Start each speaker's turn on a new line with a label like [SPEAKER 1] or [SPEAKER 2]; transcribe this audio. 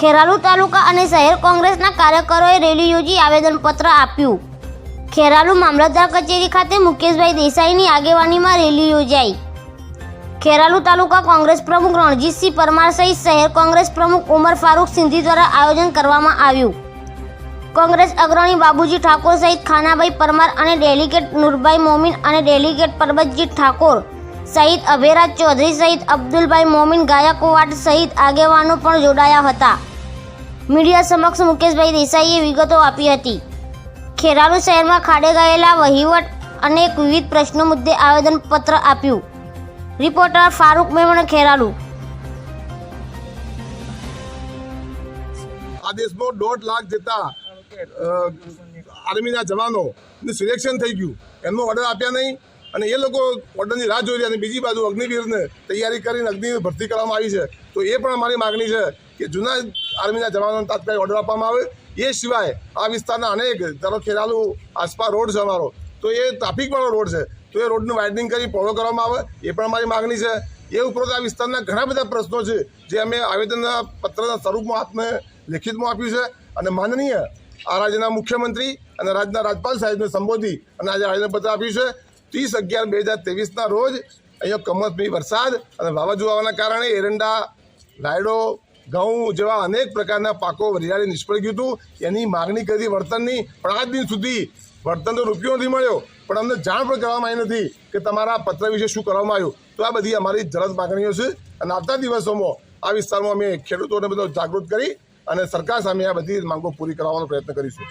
[SPEAKER 1] ખેરાલુ તાલુકા અને શહેર કોંગ્રેસના કાર્યકરોએ રેલી યોજી આવેદનપત્ર આપ્યું. ખેરાલુ મામલતદાર કચેરી ખાતે મુકેશભાઈ દેસાઈની આગેવાનીમાં રેલી યોજાઈ. ખેરાલુ તાલુકા કોંગ્રેસ પ્રમુખ રણજીતસિંહ પરમાર સહિત શહેર કોંગ્રેસ પ્રમુખ ઉમર ફારૂક સિંધી દ્વારા આયોજન કરવામાં આવ્યું. કોંગ્રેસ અગ્રણી બાબુજી ઠાકોર સહિત ખાનાભાઈ પરમાર અને ડેલિગેટ નૂરભાઈ મોમીન અને ડેલિગેટ પરબતજી ઠાકોર સહિત અભેરાજ ચૌધરી સહિત અબ્દુલભાઈ મોમીન ગાયકવાડ સહિત આગેવાનો પણ જોડાયા હતા. મીડિયા સમક્ષ મુકેશભાઈ દેસાઈએ વિગતો આપી હતી. ખેરાલુ શહેરમાં ખાડે ગયેલા વહીવટ અને વિવિધ પ્રશ્નો મુદ્દે આવેદનપત્ર આપ્યું. રિપોર્ટર ફારૂક મેમણ ખેરાલુ.
[SPEAKER 2] આ દેશમાં દોઢ લાખ જેટલા આર્મીના જવાનો સિલેક્શન થઈ ગયું. એમનો ઓર્ડર આપ્યા નહીં અને એ લોકો ઓર્ડરની રાહ જોઈ રહ્યા અને બીજી બાજુ અગ્નિવીરને તૈયારી કરીને અગ્નિવીર ભરતી કરવામાં આવી છે. તો એ પણ અમારી માગણી છે કે જૂના આર્મીના જવાનોને તાત્કાલિક ઓર્ડર આપવામાં આવે. એ સિવાય આ વિસ્તારના અનેક, ધારો ખેરાલુ આસપાસ રોડ છે અમારો, તો એ ટ્રાફિકવાળો રોડ છે. તો એ રોડનું વાઇડનિંગ કરી પહોળો કરવામાં આવે. એ પણ અમારી માગણી છે. એ ઉપરાંત આ વિસ્તારના ઘણા બધા પ્રશ્નો છે, જે અમે આવેદનના પત્રના સ્વરૂપમાં આપને લેખિતમાં આપ્યું છે. અને માનનીય આ રાજ્યના મુખ્યમંત્રી અને રાજ્યના રાજપાલ સાહેબને સંબોધી અને આજે આવેદનપત્ર આપ્યું છે. ત્રીસ અગિયાર બે હજાર ત્રેવીસના રોજ અહીંયા કમોસમી વરસાદ અને વાવાઝોડાના કારણે એરંડા રાયડો ઘઉં જેવા અનેક પ્રકારના પાકો વરિયાળે નિષ્ફળ ગયું હતું. એની માગણી કરી વળતરની પણ આજ દિન સુધી વળતરનો રૂપિયો નથી મળ્યો. પણ અમને જાણ પણ કરવામાં આવી નથી કે તમારા પત્ર વિશે શું કરવામાં આવ્યું. તો આ બધી અમારી જલદ માગણીઓ છે. અને આવતા દિવસોમાં આ વિસ્તારમાં અમે ખેડૂતોને બધો જાગૃત કરી અને સરકાર સામે આ બધી માંગો પૂરી કરવાનો પ્રયત્ન કરીશું.